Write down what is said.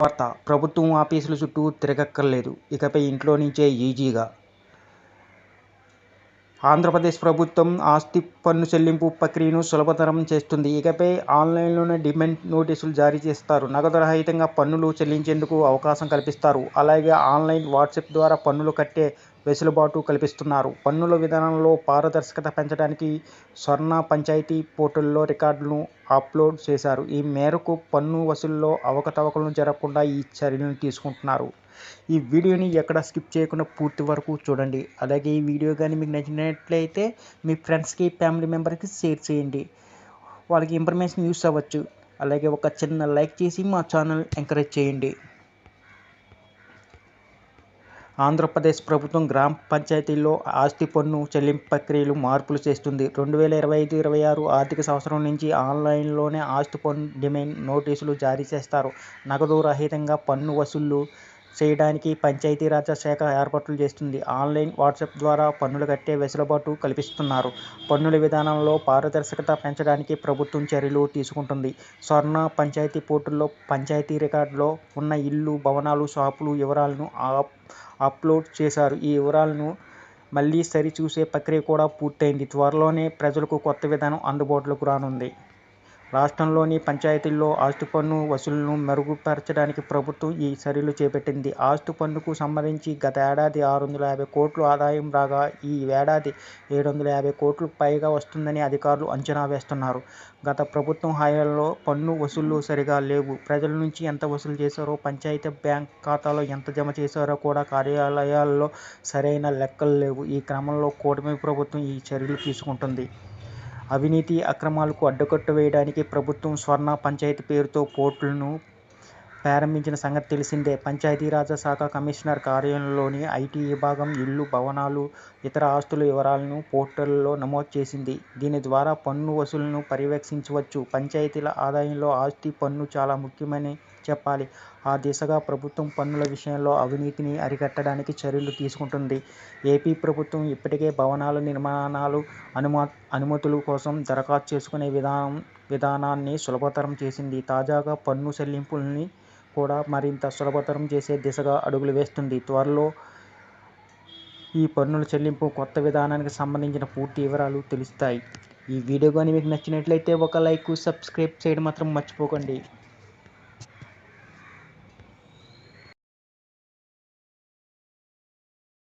వార్త. ప్రభుత్వం ఆఫీసుల చుట్టూ తిరగక్కర్లేదు. ఇకపై ఇంట్లో నుంచే ఈజీగా ఆంధ్రప్రదేశ్ ప్రభుత్వం ఆస్తి పన్ను చెల్లింపు ప్రక్రియను సులభతరం చేస్తుంది. ఇకపై ఆన్లైన్లోనే డిమాండ్ నోటీసులు జారీ చేస్తారు. నగదు రహితంగా పన్నులు చెల్లించేందుకు అవకాశం కల్పిస్తారు. అలాగే ఆన్లైన్ వాట్సాప్ ద్వారా పన్నులు కట్టే వెసులుబాటు కల్పిస్తున్నారు. పన్నుల విధానంలో పారదర్శకత పెంచడానికి స్వర్ణ పంచాయతీ పోర్టల్లో రికార్డులను అప్లోడ్ చేశారు. ఈ మేరకు పన్ను వసూలులో అవకతవకలను జరగకుండా ఈ చర్యలను తీసుకుంటున్నారు. ఈ వీడియోని ఎక్కడ స్కిప్ చేయకుండా పూర్తి వరకు చూడండి. అలాగే ఈ వీడియో కానీ మీకు నచ్చినట్లయితే మీ ఫ్రెండ్స్కి ఫ్యామిలీ మెంబర్కి షేర్ చేయండి. వాళ్ళకి ఇన్ఫర్మేషన్ యూస్ అవ్వచ్చు. అలాగే ఒక చిన్న లైక్ చేసి మా ఛానల్ ఎంకరేజ్ చేయండి. ఆంధ్రప్రదేశ్ ప్రభుత్వం గ్రామ పంచాయతీల్లో ఆస్తి పన్ను చెల్లింపు ప్రక్రియలు మార్పులు చేస్తుంది. రెండు వేల ఇరవై ఐదు ఇరవై ఆరు ఆర్థిక సంవత్సరం నుంచి ఆన్లైన్లోనే ఆస్తి పన్ను డిమాండ్ నోటీసులు జారీ చేస్తారు. నగదు రహితంగా పన్ను వసూళ్ళు చేయడానికి పంచాయతీరాజ్ శాఖ ఏర్పాట్లు చేస్తుంది. ఆన్లైన్ వాట్సాప్ ద్వారా పన్నులు కట్టే వెసులుబాటు కల్పిస్తున్నారు. పన్నుల విధానంలో పారదర్శకత పెంచడానికి ప్రభుత్వం చర్యలు తీసుకుంటుంది. స్వర్ణ పంచాయతీ పోర్టల్లో పంచాయతీ రికార్డులో ఉన్న ఇల్లు భవనాలు షాపులు వివరాలను అప్లోడ్ చేశారు. ఈ వివరాలను మళ్ళీ సరిచూసే ప్రక్రియ కూడా పూర్తయింది. త్వరలోనే ప్రజలకు కొత్త విధానం అందుబాటులోకి రానుంది. రాష్ట్రంలోని పంచాయతీల్లో ఆస్తి పన్ను వసూళ్ళను మెరుగుపరచడానికి ప్రభుత్వం ఈ చర్యలు చేపట్టింది. ఆస్తి పన్నుకు సంబంధించి గత ఏడాది ఆరు వందల యాభై కోట్లు ఆదాయం రాగా ఈ ఏడాది ఏడు వందల యాభై కోట్లకు పైగా వస్తుందని అధికారులు అంచనా వేస్తున్నారు. గత ప్రభుత్వం హయాంలో పన్ను వసూళ్ళు సరిగా లేవు. ప్రజల నుంచి ఎంత వసూలు చేశారో పంచాయతీ బ్యాంక్ ఖాతాలో ఎంత జమ చేశారో కూడా కార్యాలయాల్లో సరైన లెక్కలు లేవు. ఈ క్రమంలో కూటమి ప్రభుత్వం ఈ చర్యలు తీసుకుంటుంది. అవినీతి అక్రమాలకు అడ్డుకట్ట వేయడానికి ప్రభుత్వం స్వర్ణ పంచాయతీ పేరుతో పోర్టల్ను ప్రారంభించిన సంగతి తెలిసిందే. పంచాయతీరాజ్ శాఖ కమిషనర్ కార్యాలయంలోని ఐటీ విభాగం ఇళ్ళు భవనాలు ఇతర ఆస్తుల వివరాలను పోర్టల్లో నమోదు చేసింది. దీని ద్వారా పన్ను వసూలను పర్యవేక్షించవచ్చు. పంచాయతీల ఆదాయంలో ఆస్తి పన్ను చాలా ముఖ్యమని చెప్పాలి. ఆ దిశగా ప్రభుత్వం పన్నుల విషయంలో అవినీతిని అరికట్టడానికి చర్యలు తీసుకుంటుంది. ఏపీ ప్రభుత్వం ఇప్పటికే భవనాల నిర్మాణాలు అనుమా అనుమతుల కోసం దరఖాస్తు చేసుకునే విధానం విధానాన్ని సులభతరం చేసింది. తాజాగా పన్ను చెల్లింపుల్ని కూడా మరింత సులభతరం చేసే దిశగా అడుగులు వేస్తుంది. త్వరలో ఈ పన్నుల చెల్లింపు కొత్త విధానానికి సంబంధించిన పూర్తి వివరాలు తెలుస్తాయి. ఈ వీడియో కానీ మీకు నచ్చినట్లయితే ఒక లైక్ సబ్స్క్రైబ్ చేయడం మాత్రం మర్చిపోకండి.